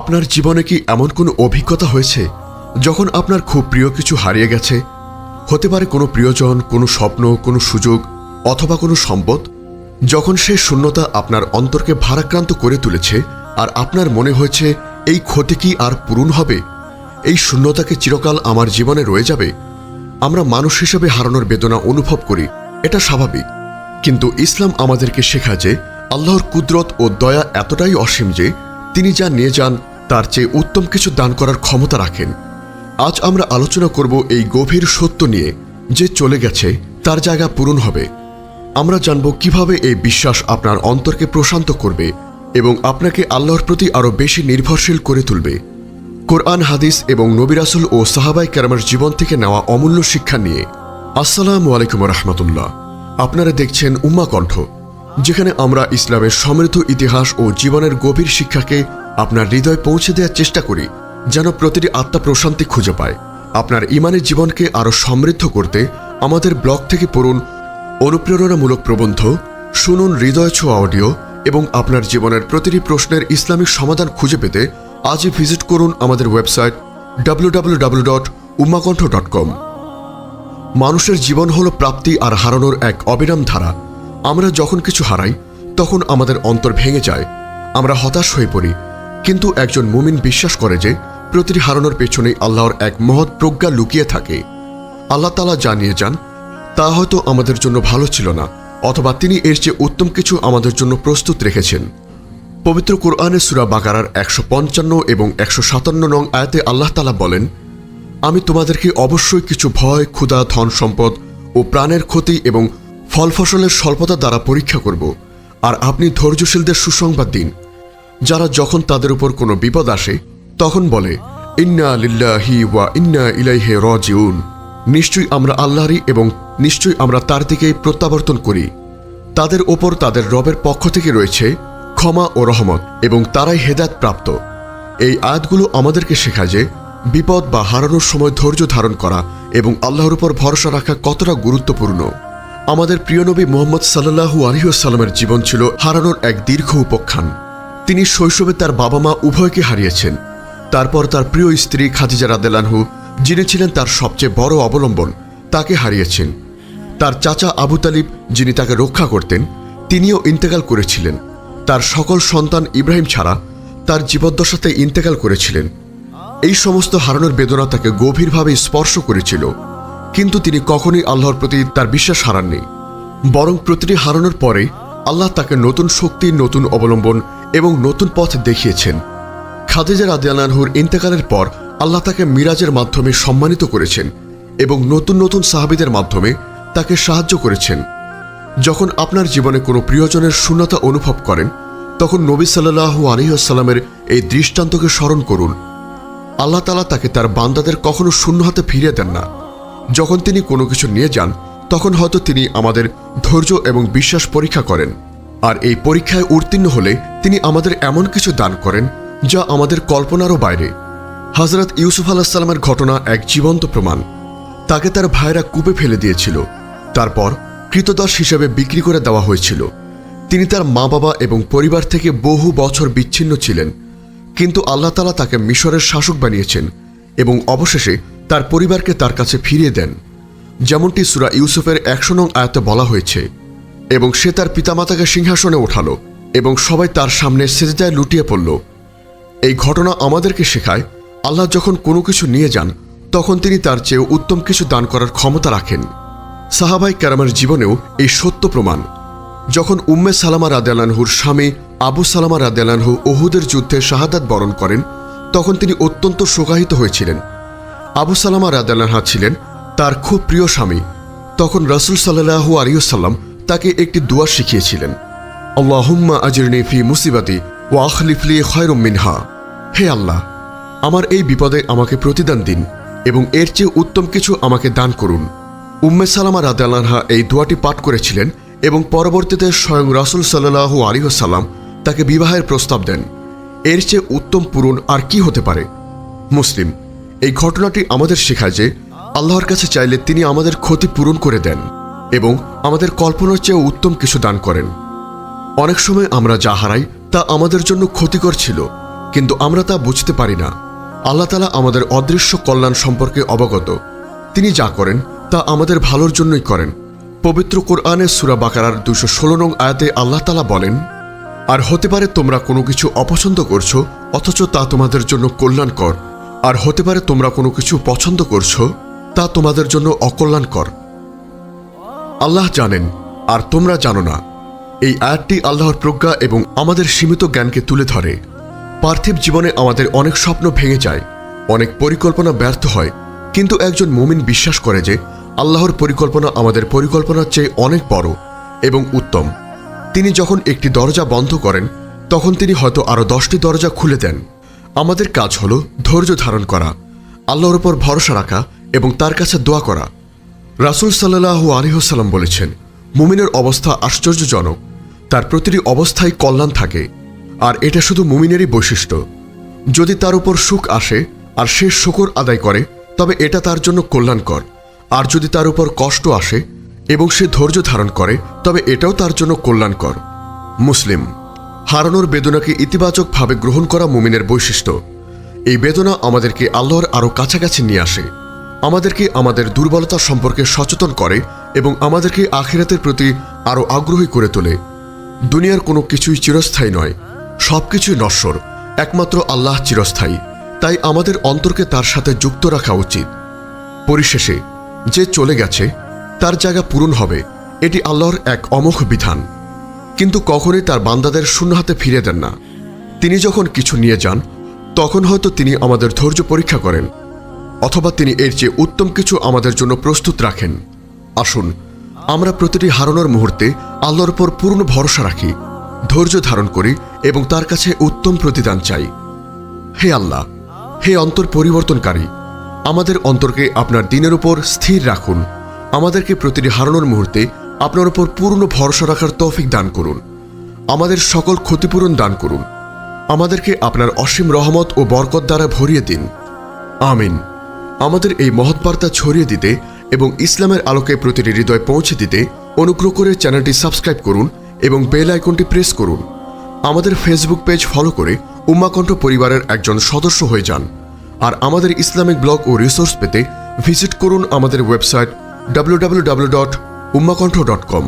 আপনার জীবনে কি এমন কোনো অভিজ্ঞতা হয়েছে যখন আপনার খুব প্রিয় কিছু হারিয়ে গেছে? হতে পারে কোনো প্রিয়জন, কোনো স্বপ্ন, কোনো সুযোগ, অথবা কোনো সম্পদ? যখন সে শূন্যতা আপনার অন্তরকে ভারাক্রান্ত করে তুলেছে আর আপনার মনে হয়েছে, এই ক্ষতি কি আর পূরণ হবে? এই শূন্যতাকে চিরকাল আমার জীবনে রয়ে যাবে? আমরা মানুষ হিসেবে হারানোর বেদনা অনুভব করি, এটা স্বাভাবিক। কিন্তু ইসলাম আমাদেরকে শেখা যে, আল্লাহর কুদরত ও দয়া এতটাই অসীম যে তিনি যা নিয়ে যান, তার চেয়ে উত্তম কিছু দান করার ক্ষমতা রাখেন। আজ আমরা আলোচনা করব এই গভীর সত্য নিয়ে, যে চলে গেছে, তার জায়গা পূরণ হবে। আমরা জানব কীভাবে এই বিশ্বাস আপনার অন্তরকে প্রশান্ত করবে এবং আপনাকে আল্লাহর প্রতি আরও বেশি নির্ভরশীল করে তুলবে। কোরআন, হাদিস এবং নবিরাসুল ও সাহাবাই কেরামের জীবন থেকে নেওয়া অমূল্য শিক্ষা নিয়ে। আসসালামু আলাইকুম রহমতুল্লাহ। আপনারা দেখছেন উম্মা কণ্ঠ যেখানে আমরা ইসলামের সমৃদ্ধ ইতিহাস ও জীবনের গভীর শিক্ষাকে আপনার হৃদয় পৌঁছে দেওয়ার চেষ্টা করি, যেন প্রতিটি আত্মা প্রশান্তি খুঁজে পায়। আপনার ইমানের জীবনকে আরও সমৃদ্ধ করতে আমাদের ব্লগ থেকে পড়ুন অনুপ্রেরণামূলক প্রবন্ধ, শুনুন হৃদয় ছোঁয়া অডিও এবং আপনার জীবনের প্রতিটি প্রশ্নের ইসলামিক সমাধান খুঁজে পেতে আজই ভিজিট করুন আমাদের ওয়েবসাইট www.ummakontho.com মানুষের জীবন হল প্রাপ্তি আর হারানোর এক অবিরাম ধারা। আমরা যখন কিছু হারাই, তখন আমাদের অন্তর ভেঙে যায়, আমরা হতাশ হয়ে পড়ি। কিন্তু একজন মুমিন বিশ্বাস করে যে, প্রতিটি হারানোর পেছনে আল্লাহর এক মহৎ প্রজ্ঞা লুকিয়ে থাকে। আল্লাহ তালা জানিয়ে যান, তা হয়তো আমাদের জন্য ভালো ছিল না, অথবা তিনি এর চেয়ে উত্তম কিছু আমাদের জন্য প্রস্তুত রেখেছেন। পবিত্র কোরআনে সুরা বাকারার একশো পঞ্চান্ন এবং একশো সাতান্ন নং আয়াতে আল্লাহ তালা বলেন, আমি তোমাদেরকে অবশ্যই কিছু ভয়, ক্ষুধা ধন সম্পদ ও প্রাণের ক্ষতি এবং ফল ফসলের স্বল্পতা দ্বারা পরীক্ষা করব, আর আপনি ধৈর্যশীলদের সুসংবাদ দিন। যারা যখন তাদের উপর কোনো বিপদ আসে, তখন বলে, ইন্না লিল্লাহি ওয়া ইন্না ইলাইহে রাজিউন। নিশ্চয়ই আমরা আল্লাহরই এবং নিশ্চয়ই আমরা তার দিকেই প্রত্যাবর্তন করি। তাদের ওপর তাদের রবের পক্ষ থেকে রয়েছে ক্ষমা ও রহমত, এবং তারাই হেদায়ত প্রাপ্ত। এই আয়াতগুলো আমাদেরকে শেখায় যে, বিপদ বা হারানোর সময় ধৈর্য ধারণ করা এবং আল্লাহর উপর ভরসা রাখা কতটা গুরুত্বপূর্ণ। আমাদের প্রিয় নবী মোহাম্মদ সাল্লাহু আলহিউসাল্লামের জীবন ছিল হারানোর এক দীর্ঘ উপখ্যান। তিনি শৈশবে তার বাবা মা উভয়কে হারিয়েছেন। তারপর তার প্রিয় স্ত্রী খাদিজা রাদেলানহু যিনি ছিলেন তার সবচেয়ে বড় অবলম্বন, তাকে হারিয়েছেন। তার চাচা আবু তালিব, যিনি তাকে রক্ষা করতেন, তিনিও ইন্তেকাল করেছিলেন। তার সকল সন্তান ইব্রাহিম ছাড়া তার জীবদ্দশাতে ইন্তেকাল করেছিলেন। এই সমস্ত হারানোর বেদনা তাকে গভীরভাবে স্পর্শ করেছিল। কিন্তু তিনি কখনোই আল্লাহর প্রতি তার বিশ্বাস হারাননি। বরং প্রতিটি হারানোর পরে আল্লাহ তাকে নতুন শক্তি, নতুন অবলম্বন এবং নতুন পথ দেখিয়েছেন। খাদিজা রাদিয়ানহুর ইন্তেকালের পর আল্লাহ তাকে মিরাজের মাধ্যমে সম্মানিত করেছেন এবং নতুন নতুন সাহাবিদের মাধ্যমে তাকে সাহায্য করেছেন। যখন আপনার জীবনে কোনো প্রিয়জনের শূন্যতা অনুভব করেন, তখন নবী সাল্লাহু আলহিহাস্লামের এই দৃষ্টান্তকে স্মরণ করুন। আল্লাহ তালা তাকে তার বান্দাদের কখনো শূন্য হাতে ফিরিয়ে দেন না। যখন তিনি কোনো কিছু নিয়ে যান, তখন হয়তো তিনি আমাদের ধৈর্য এবং বিশ্বাস পরীক্ষা করেন। আর এই পরীক্ষায় উত্তীর্ণ হলে তিনি আমাদের এমন কিছু দান করেন, যা আমাদের কল্পনারও বাইরে। হজরত ইউসুফ আলাহিসাল্লামের ঘটনা এক জীবন্ত প্রমাণ। তাকে তার ভাইরা কূপে ফেলে দিয়েছিল। তারপর কৃতদাস হিসেবে বিক্রি করে দেওয়া হয়েছিল। তিনি তার মা বাবা এবং পরিবার থেকে বহু বছর বিচ্ছিন্ন ছিলেন। কিন্তু আল্লাহ তালা তাকে মিশরের শাসক বানিয়েছেন এবং অবশেষে তার পরিবারকে তার কাছে ফিরিয়ে দেন, যেমনটি সুরা ইউসুফের একশো নং আয়তে বলা হয়েছে, এবং সে তার পিতামাতাকে সিংহাসনে ওঠালো এবং সবাই তার সামনে সেজদায় লুটিয়ে পড়ল। এই ঘটনা আমাদেরকে শেখায়, আল্লাহ যখন কোনো কিছু নিয়ে যান, তখন তিনি তার চেয়েও উত্তম কিছু দান করার ক্ষমতা রাখেন। সাহাবাই ক্যারামের জীবনেও এই সত্য প্রমাণ। যখন উম্মে সালামা রাদেলানহুর স্বামী আবু সালামা রাদেলানহু ওহুদের যুদ্ধে শাহাদাত বরণ করেন, তখন তিনি অত্যন্ত শোকাহিত হয়েছিলেন। আবু সালামা রাদেলানহা ছিলেন তার খুব প্রিয় স্বামী। তখন রসুল সাল্লাহু আলিয়াল্লাম তাকে একটি দুয়া শিখিয়েছিলেন, আল্লাহুম্মা আজিরনি ফি মুসিবাতি ও আখলিফলি খয়রুম মিনহা। হে আল্লাহ, আমার এই বিপদে আমাকে প্রতিদান দিন এবং এর চেয়ে উত্তম কিছু আমাকে দান করুন। উম্মে সালামা রাদাল্লাহা এই দোয়াটি পাঠ করেছিলেন এবং পরবর্তীতে স্বয়ং রাসুল সাল্লাহু আলিহাসাল্লাম তাকে বিবাহের প্রস্তাব দেন। এর চেয়ে উত্তম পূরণ আর কি হতে পারে? মুসলিম এই ঘটনাটি আমাদের শেখায় যে আল্লাহর কাছে চাইলে তিনি আমাদের ক্ষতি পূরণ করে দেন এবং আমাদের কল্পনার চেয়ে উত্তম কিছু দান করেন। অনেক সময় আমরা যা হারাই তা আমাদের জন্য ক্ষতিকর ছিল, কিন্তু আমরা তা বুঝতে পারি না। আল্লাহ তালা আমাদের অদৃশ্য কল্যাণ সম্পর্কে অবগত। তিনি যা করেন তা আমাদের ভালোর জন্যই করেন। পবিত্র কোরআনের সুরা বাকারার দুশো ষোলো নং আয়াতে আল্লাহ তালা বলেন, আর হতে পারে তোমরা কোনো কিছু অপছন্দ করছ, অথচ তা তোমাদের জন্য কল্যাণকর। আর হতে পারে তোমরা কোনো কিছু পছন্দ করছ, তা তোমাদের জন্য অকল্যাণকর। আল্লাহ জানেন, আর তোমরা জানো না। এই আয়াতটি আল্লাহর প্রজ্ঞা এবং আমাদের সীমিত জ্ঞানকে তুলে ধরে। পার্থিব জীবনে আমাদের অনেক স্বপ্ন ভেঙে যায়, অনেক পরিকল্পনা ব্যর্থ হয়, কিন্তু একজন মুমিন বিশ্বাস করে যে আল্লাহর পরিকল্পনা আমাদের পরিকল্পনার চেয়ে অনেক বড় এবং উত্তম। তিনি যখন একটি দরজা বন্ধ করেন, তখন তিনি হয়তো আরও দশটি দরজা খুলে দেন। আমাদের কাজ হলো ধৈর্য ধারণ করা, আল্লাহর ওপর ভরসা রাখা এবং তার কাছে দোয়া করা। রাসুল সাল্লাহু আলিহসাল্লাম বলেছেন, মুমিনের অবস্থা আশ্চর্যজনক, তার প্রতিটি অবস্থায় কল্যাণ থাকে, আর এটা শুধু মুমিনেরই বৈশিষ্ট্য। যদি তার উপর সুখ আসে আর সে শুকর আদায় করে, তবে এটা তার জন্য কল্যাণকর। আর যদি তার উপর কষ্ট আসে এবং সে ধৈর্য ধারণ করে, তবে এটাও তার জন্য কল্যাণকর। মুসলিম হারানোর বেদনাকে ইতিবাচকভাবে গ্রহণ করা মুমিনের বৈশিষ্ট্য। এই বেদনা আমাদেরকে আল্লাহর আরও কাছাকাছি নিয়ে আসে। আমাদেরকে আমাদের দুর্বলতা সম্পর্কে সচেতন করে এবং আমাদেরকে আখিরাতের প্রতি আরও আগ্রহী করে তোলে। দুনিয়ার কোনো কিছুই চিরস্থায়ী নয় সব কিছুই নশ্বর, একমাত্র আল্লাহ চিরস্থায়ী। তাই আমাদের অন্তরকে তার সাথে যুক্ত রাখা উচিত। পরিশেষে, যে চলে গেছে, তার জায়গা পূরণ হবে, এটি আল্লাহর এক অমোঘ বিধান। কিন্তু কখনই তার বান্দাদের শূন্য হাতে ফিরে দেন না। তিনি যখন কিছু নিয়ে যান, তখন হয়তো তিনি আমাদের ধৈর্য পরীক্ষা করেন, অথবা তিনি এর চেয়ে উত্তম কিছু আমাদের জন্য প্রস্তুত রাখেন। আসুন, আমরা প্রতিটি হারানোর মুহূর্তে আল্লাহর উপর পূর্ণ ভরসা রাখি, ধৈর্য ধারণ করি এবং তার কাছে উত্তম প্রতিদান চাই। হে আল্লাহ, হে অন্তর পরিবর্তনকারী, আমাদের অন্তরকে আপনার দিনের উপর স্থির রাখুন। আমাদেরকে প্রতিটি হারানোর মুহূর্তে আপনার উপর পূর্ণ ভরসা রাখার তৌফিক দান করুন। আমাদের সকল ক্ষতিপূরণ দান করুন। আমাদেরকে আপনার অসীম রহমত ও বরকত দ্বারা ভরিয়ে দিন। আমিন। আমাদের এই মহৎ বার্তা ছড়িয়ে দিতে এবং ইসলামের আলোকে প্রতিটি হৃদয় পৌঁছে দিতে অনুগ্রহ করে চ্যানেলটি সাবস্ক্রাইব করুন এবং বেল আইকনটি প্রেস করুন। আমাদের ফেসবুক পেজ ফলো করে উম্মাকণ্ঠ পরিবারের একজন সদস্য হয়ে যান। আর আমাদের ইসলামিক ব্লগ ও রিসোর্স পেতে ভিজিট করুন আমাদের website W Ummakantho dot com